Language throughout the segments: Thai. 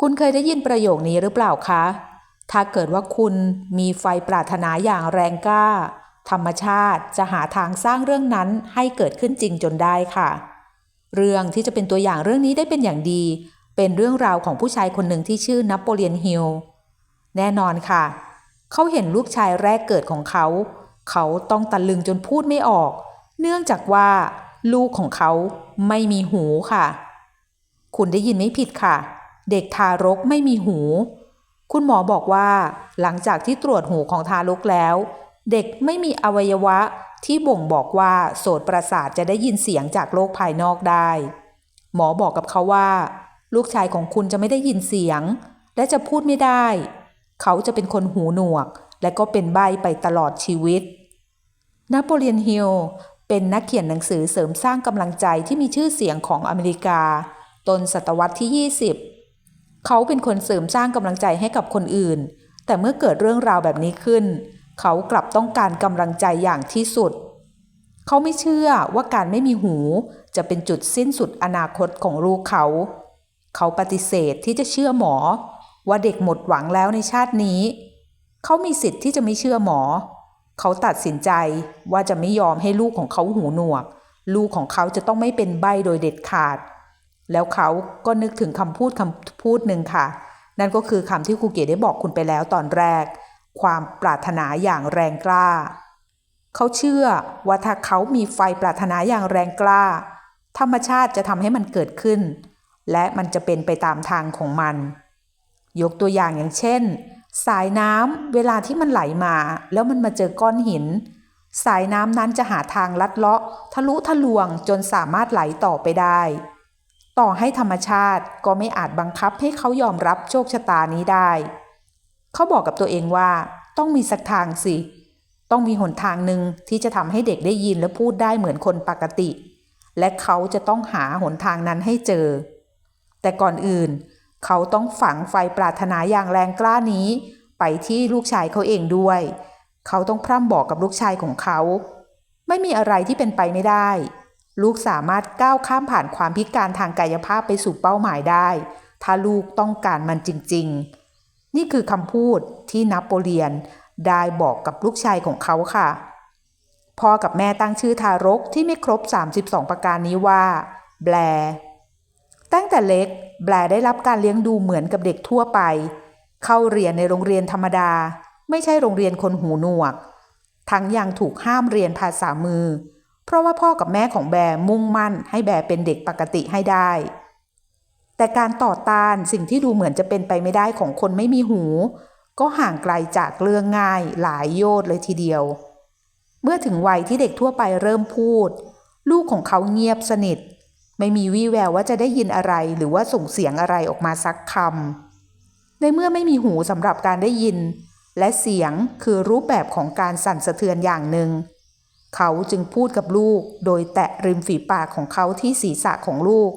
คุณเคยได้ยินประโยคนี้หรือเปล่าคะ ถ้าเกิดว่าคุณมีไฟปรารถนาอย่างแรงกล้า ธรรมชาติจะหาทางสร้างเรื่องนั้นให้เกิดขึ้นจริงจนได้ค่ะ เรื่องที่จะเป็นตัวอย่างเรื่องนี้ได้เป็นอย่างดี เป็นเรื่องราวของผู้ชายคนหนึ่งที่ชื่อนโปเลียนฮิลแน่นอนค่ะ เขาเห็นลูกชายแรกเกิดของเขา เขาต้องตะลึงจนพูดไม่ออก เนื่องจากว่าลูกของเขาไม่มีหูค่ะ คุณได้ยินไม่ผิดค่ะ เด็กทารกไม่มีหู คุณหมอบอกว่า หลังจากที่ตรวจหูของทารกแล้ว เด็กไม่มีอวัยวะที่บ่งบอกว่าโสตประสาทจะได้ยินเสียงจากโลกภายนอกได้ หมอบอกกับเขาว่า ลูกชายของคุณจะไม่ได้ยินเสียง และจะพูดไม่ได้ เขาจะเป็นคนหูหนวก และก็เป็นใบไปตลอดชีวิต นโปเลียนฮิลเป็นนักเขียนหนังสือเสริมสร้างกำลังใจที่มีชื่อเสียงของอเมริกา ต้นศตวรรษที่ 20 เขาเป็นคนเสริมสร้างกำลังใจให้กับคนอื่น แต่เมื่อเกิดเรื่องราวแบบนี้ขึ้น เขากลับต้องการกำลังใจอย่างที่สุด เขาไม่เชื่อว่าการไม่มีหูจะเป็นจุดสิ้นสุดอนาคตของลูกเขา เขาปฏิเสธที่จะเชื่อหมอ ว่าเด็กหมดหวังแล้วในชาตินี้ เขามีสิทธิ์ที่จะไม่เชื่อหมอ เขาตัดสินใจว่าจะไม่ยอมให้ลูกของเขาหูหนวก ลูกของเขาจะต้องไม่เป็นใบโดยเด็ดขาด แล้วเขาก็นึกถึงคำพูดคำพูดหนึ่งค่ะ นั่นก็คือคำที่ครูเก๋ได้บอกคุณไปแล้วตอนแรก ความปรารถนาอย่างแรงกล้า เขาเชื่อว่าถ้าเขามีไฟปรารถนาอย่างแรงกล้า ธรรมชาติจะทำให้มันเกิดขึ้น และมันจะเป็นไปตามทางของมัน ยกตัวอย่างอย่างเช่น สายน้ำเวลาที่มันไหลมา แล้วมันมาเจอก้อนหินสายน้ำนั้นจะหาทางลัดเลาะ ทะลุทะลวงจนสามารถไหลต่อไปได้ ต่อให้ธรรมชาติก็ไม่อาจบังคับให้เขายอมรับโชคชะตานี้ได้ เขาบอกกับตัวเองว่าต้องมีสักทางสิ ต้องมีหนทางหนึ่งที่จะทำให้เด็กได้ยินและพูดได้เหมือนคนปกติ และเขาจะต้องหาหนทางนั้นให้เจอ แต่ก่อนอื่น เขาต้องฝังไฟปรารถนาอย่างแรงกล้านี้ ไปที่ลูกชายเขาเองด้วย เขาต้องพร่ำบอกกับลูกชายของเขา ไม่มีอะไรที่เป็นไปไม่ได้ ลูกสามารถก้าวข้ามผ่านความพิการทางกายภาพไปสู่เป้าหมายได้ ถ้าลูกต้องการมันจริง ๆ นี่คือคำพูดที่นโปเลียนได้บอกกับลูกชายของเขาค่ะ พ่อกับแม่ตั้งชื่อทารกที่ไม่ครบ 32 ประการนี้ว่า แบล ตั้งแต่เล็ก แบลได้รับการเลี้ยงดูเหมือนกับเด็กทั่วไป เข้าเรียนในโรงเรียนธรรมดา ไม่ใช่โรงเรียนคนหูหนวก ทั้งยังถูกห้ามเรียนภาษามือ เพราะว่าพ่อกับแม่ของแบร์มุ่งมั่นให้แบร์เป็นเด็กปกติให้ได้ แต่การต่อต้านสิ่งที่ดูเหมือนจะเป็นไปไม่ได้ของคนไม่มีหู ก็ห่างไกลจากเรื่องง่ายหลายโยชน์เลยทีเดียว เมื่อถึงวัยที่เด็กทั่วไปเริ่มพูด ลูกของเขาเงียบสนิท ไม่มีวี่แววว่าจะได้ยินอะไรหรือว่าส่งเสียงอะไรออกมาสักคำในเมื่อไม่มีหูสำหรับการได้ยิน และเสียงคือรูปแบบของการสั่นสะเทือนอย่างหนึ่ง เขาจึงพูดกับลูก โดยแตะริมฝีปากของเขาที่ศีรษะของลูก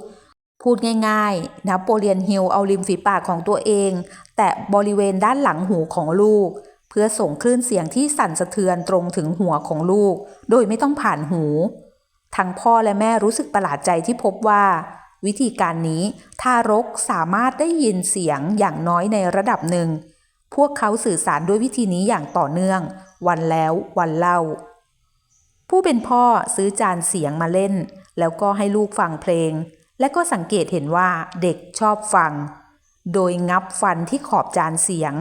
พูดง่ายๆนโปเลียนฮิลเอาริมฝีปากของตัวเอง แตะบริเวณด้านหลังหูของลูก เพื่อส่งคลื่นเสียงที่สั่นสะเทือนตรงถึงหัวของลูก โดยไม่ต้องผ่านหู ทั้งพ่อและแม่รู้สึกประหลาดใจที่พบว่า วิธีการนี้ทารกสามารถได้ยินเสียงอย่างน้อยในระดับหนึ่ง พวกเขาสื่อสารด้วยวิธีนี้อย่างต่อเนื่อง วันแล้ววันเล่า ผู้เป็นพ่อซื้อจานเสียงมาเล่น แล้วก็ให้ลูกฟังเพลง และก็สังเกตเห็นว่าเด็กชอบฟัง โดยงับฟันที่ขอบจานเสียง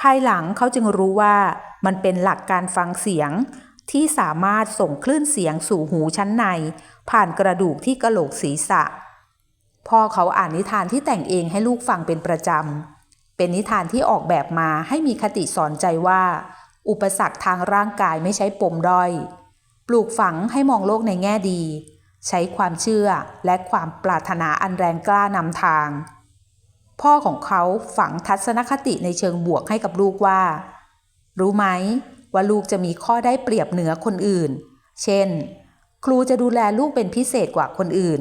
ภายหลังเขาจึงรู้ว่ามันเป็นหลักการฟังเสียง ที่สามารถส่งคลื่นเสียงสู่หูชั้นใน ผ่านกระดูกที่กระโหลกศีรษะ พ่อเขาอ่านนิทานที่แต่งเองให้ลูกฟังเป็นประจำ เป็นนิทานที่ออกแบบมาให้มีคติสอนใจว่า อุปสรรคทางร่างกายไม่ใช่ปมด้อย ปลูกฝังให้มองโลกในแง่ดี ใช้ความเชื่อและความปรารถนาอันแรงกล้านำทาง พ่อของเขาฝังทัศนคติในเชิงบวกให้กับลูกว่า รู้ไหมว่าลูกจะมีข้อได้เปรียบเหนือคนอื่น เช่น ครูจะดูแลลูกเป็นพิเศษกว่าคนอื่น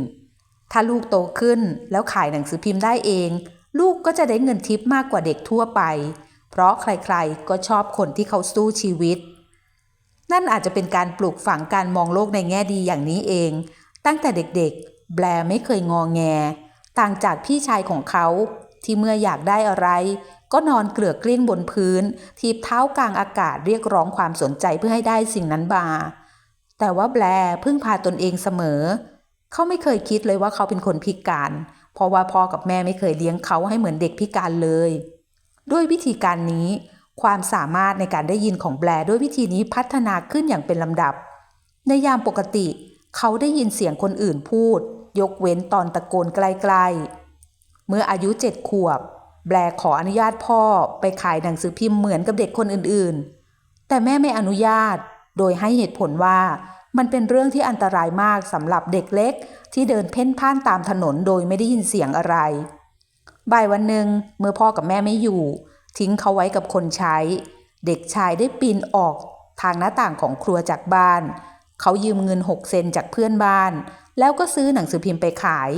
ถ้าลูกโตขึ้นแล้วขายหนังสือพิมพ์ได้เอง ลูกก็จะได้เงินทิปมากกว่าเด็กทั่วไป เพราะใครๆก็ชอบคนที่เขาสู้ชีวิต นั่นอาจจะเป็นการปลูกฝังการมองโลกในแง่ดีอย่างนี้เอง ตั้งแต่เด็กๆ แบร์ไม่เคยงอแง ต่างจากพี่ชายของเขาที่เมื่ออยากได้อะไร ก็นอนเกลือกกลิ้งบนพื้น ทีบเท้ากลางอากาศเรียกร้องความสนใจเพื่อให้ได้สิ่งนั้นมาแต่ว่าแบร์พึ่งพาตนเองเสมอ เขาไม่เคยคิดเลยว่าเขาเป็นคนพิการ เพราะว่าพ่อกับแม่ไม่เคยเลี้ยงเขาให้เหมือนเด็กพิการเลย ด้วยวิธีการนี้ ความสามารถในการได้ยินของแบร์ด้วยวิธีนี้พัฒนาขึ้นอย่างเป็นลำดับ ในยามปกติ เขาได้ยินเสียงคนอื่นพูด ยกเว้นตอนตะโกนใกลๆ เมื่ออายุเจ็ดขวบ แบร์ขออนุญาตพ่อไปขายหนังสือพิมพ์เหมือนกับเด็กคนอื่นๆ แต่แม่ไม่อนุญาต โดยให้เหตุผลว่ามันเป็นเรื่องที่อันตรายมากสำหรับเด็กเล็ก ที่เดินเพ่นพ่านตามถนนโดยไม่ได้ยินเสียงอะไร บ่ายวันหนึ่งเมื่อพ่อกับแม่ไม่อยู่ ทิ้งเขาไว้กับคนใช้ เด็กชายได้ปีนออกทางหน้าต่างของครัวจากบ้าน เขายืมเงิน6เซนจากเพื่อนบ้าน แล้วก็ซื้อหนังสือพิมพ์ไปขาย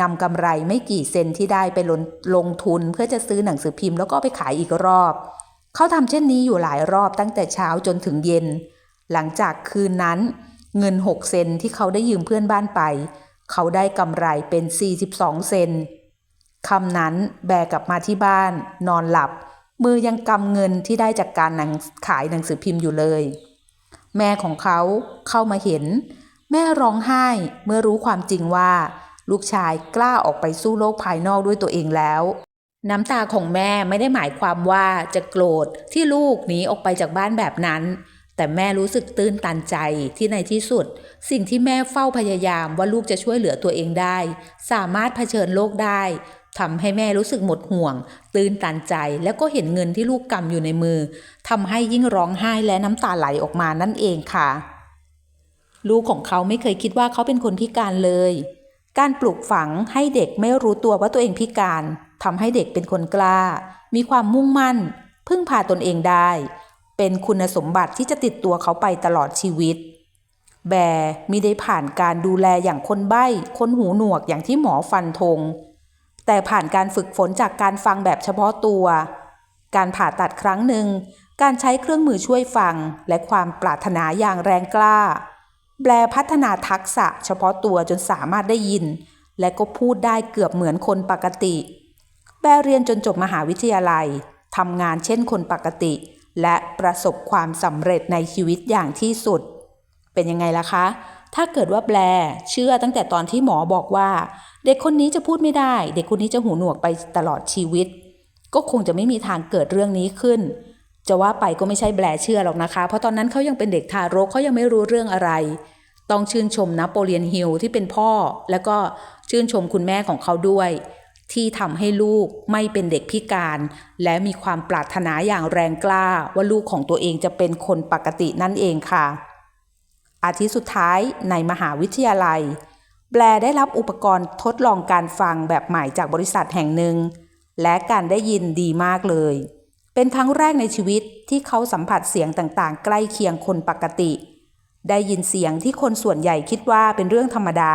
นำกำไรไม่กี่เซนที่ได้ไปลงลงทุนเพื่อจะซื้อหนังสือพิมพ์แล้วก็ไปขายอีกรอบ เขาทำเช่นนี้อยู่หลายรอบตั้งแต่เช้าจนถึงเย็น หลังจากคืนนั้น เงิน 6 เซนที่เขาได้ยืมเพื่อนบ้านไป เขาได้กำไรเป็น 42 เซน คำนั้นแบกกลับมาที่บ้านนอนหลับ มือยังกำเงินที่ได้จากการหนังขายหนังสือพิมพ์อยู่เลย แม่ของเขาเข้ามาเห็น แม่ร้องไห้เมื่อรู้ความจริงว่า ลูกชายกล้าออกไปสู้โลกภายนอกด้วยตัวเองแล้ว น้ำตาของแม่ไม่ได้หมายความว่าจะโกรธที่ลูกหนีออกไปจากบ้านแบบนั้น แต่แม่รู้สึกตื้นตันใจที่ในที่สุด สิ่งที่แม่เฝ้าพยายามว่าลูกจะช่วยเหลือตัวเองได้ สามารถเผชิญโลกได้ทำให้แม่รู้สึกหมดห่วง ตื้นตันใจแล้วก็เห็นเงินที่ลูกกำอยู่ในมือทำให้ยิ่งร้องไห้และน้ำตาไหลออกมานั่นเองค่ะ ลูกของเขาไม่เคยคิดว่าเขาเป็นคนพิการเลย การปลูกฝังให้เด็กไม่รู้ตัวว่าตัวเองพิการทำให้เด็กเป็นคนกล้า มีความมุ่งมั่น พึ่งพาตนเองได้ เป็นคุณสมบัติที่จะติดตัวเขาไปตลอดชีวิต แบร์มิได้ผ่านการดูแลอย่างคนใบ้ คนหูหนวกอย่างที่หมอฟันธง แต่ผ่านการฝึกฝนจากการฟังแบบเฉพาะตัว การผ่าตัดครั้งหนึ่ง การใช้เครื่องมือช่วยฟัง และความปรารถนาอย่างแรงกล้า แบร์พัฒนาทักษะเฉพาะตัวจนสามารถได้ยิน และก็พูดได้เกือบเหมือนคนปกติ แบร์เรียนจนจบมหาวิทยาลัยทำงานเช่นคนปกติ และประสบความสำเร็จในชีวิตอย่างที่สุด เป็นยังไงล่ะคะ ถ้าเกิดว่าแบร์เชื่อตั้งแต่ตอนที่หมอบอกว่า เด็กคนนี้จะพูดไม่ได้ เด็กคนนี้จะหูหนวกไปตลอดชีวิต ก็คงจะไม่มีทางเกิดเรื่องนี้ขึ้น จะว่าไปก็ไม่ใช่แบร์เชื่อหรอกนะคะ เพราะตอนนั้นเขายังเป็นเด็กทารกเขายังไม่รู้เรื่องอะไร ต้องชื่นชมนโปเลียนฮิลที่เป็นพ่อ แล้วก็ชื่นชมคุณแม่ของเขาด้วย ที่ทำให้ลูกไม่เป็นเด็กพิการ และมีความปรารถนาอย่างแรงกล้าว่าลูกของตัวเองจะเป็นคนปกตินั่นเองค่ะ อาทิตย์สุดท้ายในมหาวิทยาลัย แบร์ได้รับอุปกรณ์ทดลองการฟังแบบใหม่จากบริษัทแห่งหนึ่ง และการได้ยินดีมากเลย เป็นครั้งแรกในชีวิตที่เขาสัมผัสเสียงต่างๆ ใกล้เคียงคนปกติ ได้ยินเสียงที่คนส่วนใหญ่คิดว่าเป็นเรื่องธรรมดา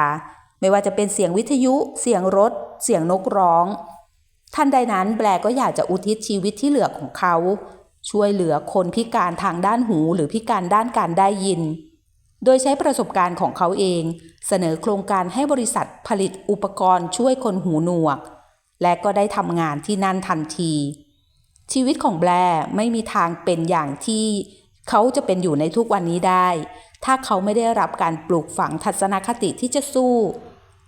ไม่ว่าจะเป็นเสียงวิทยุ เสียงรถ เสียงนกร้องทันใดนั้นแบร์ก็อยากจะอุทิศชีวิตที่เหลือของเขา ช่วยเหลือคนพิการทางด้านหูหรือพิการด้านการได้ยิน โดยใช้ประสบการณ์ของเขาเอง เสนอโครงการให้บริษัทผลิตอุปกรณ์ช่วยคนหูหนวก และก็ได้ทำงานที่นั่นทันที ชีวิตของแบร์ไม่มีทางเป็นอย่างที่เขาจะเป็นอยู่ในทุกวันนี้ได้ ถ้าเขาไม่ได้รับการปลูกฝังทัศนคติที่จะสู้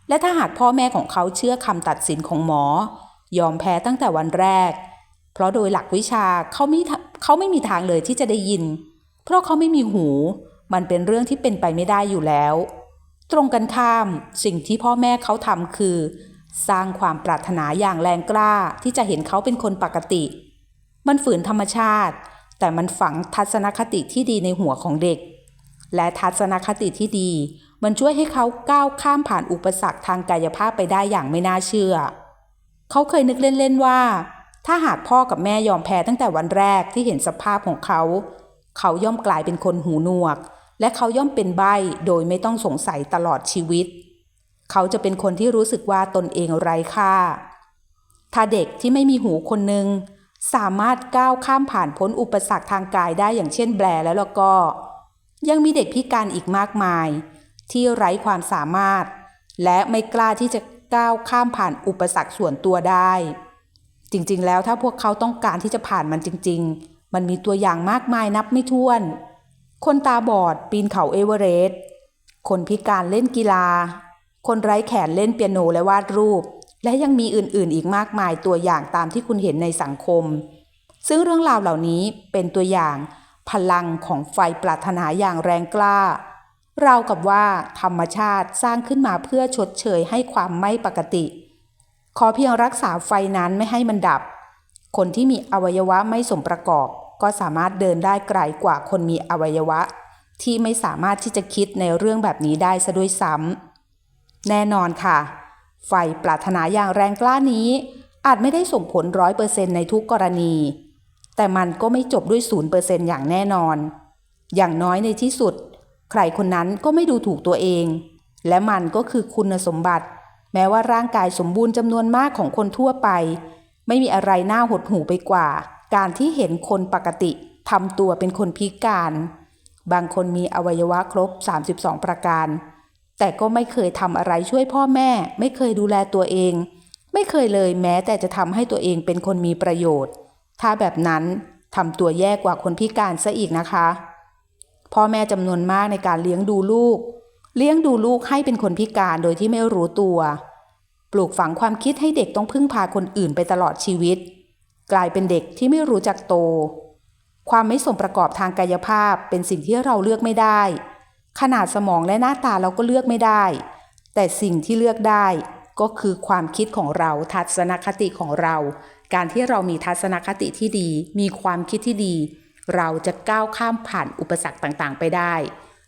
และถ้าหากพ่อแม่ของเขาเชื่อคำตัดสินของหมอ ยอมแพ้ตั้งแต่วันแรก เพราะโดยหลักวิชาเขาไม่เขาไม่มีทางเลยที่จะได้ยิน เพราะเขาไม่มีหู มันเป็นเรื่องที่เป็นไปไม่ได้อยู่แล้ว ตรงกันข้าม สิ่งที่พ่อแม่เขาทำคือ สร้างความปรารถนาอย่างแรงกล้าที่จะเห็นเขาเป็นคนปกติ มันฝืนธรรมชาติ แต่มันฝังทัศนคติที่ดีในหัวของเด็ก และทัศนคติที่ดี มันช่วยให้เขาก้าวข้ามผ่านอุปสรรคทางกายภาพไปได้อย่างไม่น่าเชื่อ เขาเคยนึกเล่นๆว่า ถ้าหากพ่อกับแม่ยอมแพ้ตั้งแต่วันแรกที่เห็นสภาพของเขา เขาย่อมกลายเป็นคนหูหนวก และเขาย่อมเป็นใบ้โดยไม่ต้องสงสัยตลอดชีวิต เขาจะเป็นคนที่รู้สึกว่าตนเองไร้ค่า ถ้าเด็กที่ไม่มีหูคนหนึ่งสามารถก้าวข้ามผ่านพ้นอุปสรรคทางกายได้อย่างเช่นแบแล้วแล้วก็ ยังมีเด็กพิการอีกมากมาย ที่ไร้ความสามารถ และไม่กล้าที่จะก้าวข้ามผ่านอุปสรรคส่วนตัวได้ จริงๆ แล้วถ้าพวกเขาต้องการที่จะผ่านมันจริง ๆ มันมีตัวอย่างมากมายนับไม่ถ้วน คนตาบอดปีนเขาเอเวอเรสต์คนพิการเล่นกีฬา คนไร้แขนเล่นเปียโนและวาดรูป และยังมีอื่นๆ อีกมากมายตัวอย่างตามที่คุณเห็นในสังคม ซึ่งเรื่องราวเหล่านี้เป็นตัวอย่างพลังของไฟปรารถนาอย่างแรงกล้า เรากับว่าธรรมชาติสร้างขึ้นมาเพื่อชดเชยให้ความไม่ปกติ ขอเพียงรักษาไฟนั้นไม่ให้มันดับ คนที่มีอวัยวะไม่สมประกอบ ก็สามารถเดินได้ไกลกว่าคนมีอวัยวะ ที่ไม่สามารถที่จะคิดในเรื่องแบบนี้ได้ซะด้วยซ้ำแน่นอนค่ะ ไฟปรารถนาอย่างแรงกล้านี้ อาจไม่ได้ส่งผลร้อยเปอร์เซ็นในทุกกรณี แต่มันก็ไม่จบด้วยศูนย์เปอร์เซ็นอย่างแน่นอน อย่างน้อยในที่สุด ใครคนนั้นก็ไม่ดูถูกตัวเอง และมันก็คือคุณสมบัติ แม้ว่าร่างกายสมบูรณ์จำนวนมากของคนทั่วไป ไม่มีอะไรน่าหดหู่ไปกว่า การที่เห็นคนปกติทำตัวเป็นคนพิการ บางคนมีอวัยวะครบ 32 ประการ แต่ก็ไม่เคยทำอะไรช่วยพ่อแม่ ไม่เคยดูแลตัวเอง ไม่เคยเลยแม้แต่จะทำให้ตัวเองเป็นคนมีประโยชน์ ถ้าแบบนั้นทำตัวแย่กว่าคนพิการซะอีกนะคะ พ่อแม่จำนวนมากในการเลี้ยงดูลูก เลี้ยงดูลูกให้เป็นคนพิการโดยที่ไม่รู้ตัว ปลูกฝังความคิดให้เด็กต้องพึ่งพาคนอื่นไปตลอดชีวิต กลายเป็นเด็กที่ไม่รู้จักโต ความไม่สมประกอบทางกายภาพเป็นสิ่งที่เราเลือกไม่ได้ ขนาดสมองและหน้าตาเราก็เลือกไม่ได้ แต่สิ่งที่เลือกได้ก็คือความคิดของเราทัศนคติของเรา การที่เรามีทัศนคติที่ดี มีความคิดที่ดี เราจะก้าวข้ามผ่านอุปสรรคต่างๆ ไปได้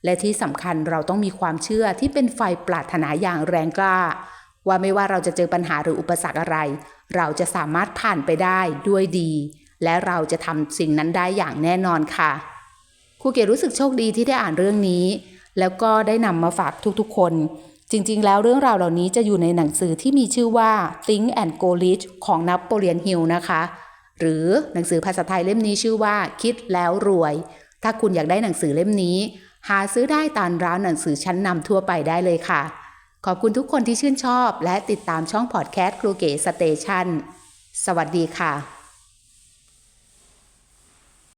และที่สำคัญเราต้องมีความเชื่อที่เป็นไฟปรารถนาอย่างแรงกล้า ว่าไม่ว่าเราจะเจอปัญหาหรืออุปสรรคอะไร เราจะสามารถผ่านไปได้ด้วยดี และเราจะทำสิ่งนั้นได้อย่างแน่นอนค่ะครูเกรู้สึกโชคดีที่ได้อ่านเรื่องนี้ แล้วก็ได้นำมาฝากทุกๆ คน จริงๆ แล้วเรื่องราวเหล่านี้จะอยู่ในหนังสือที่มีชื่อว่า Think and Go Rich ของนับโปเลียนฮิลนะคะ หรือหนังสือภาษาไทยเล่มนี้ชื่อว่า คิดแล้วรวย ถ้าคุณอยากได้หนังสือเล่มนี้ หาซื้อได้ตามร้านหนังสือชั้นนำทั่วไปได้เลยค่ะ ขอบคุณทุกคนที่ชื่นชอบ และติดตามช่องพอดแคสต์ครูเก๋สเตชันสวัสดีค่ะ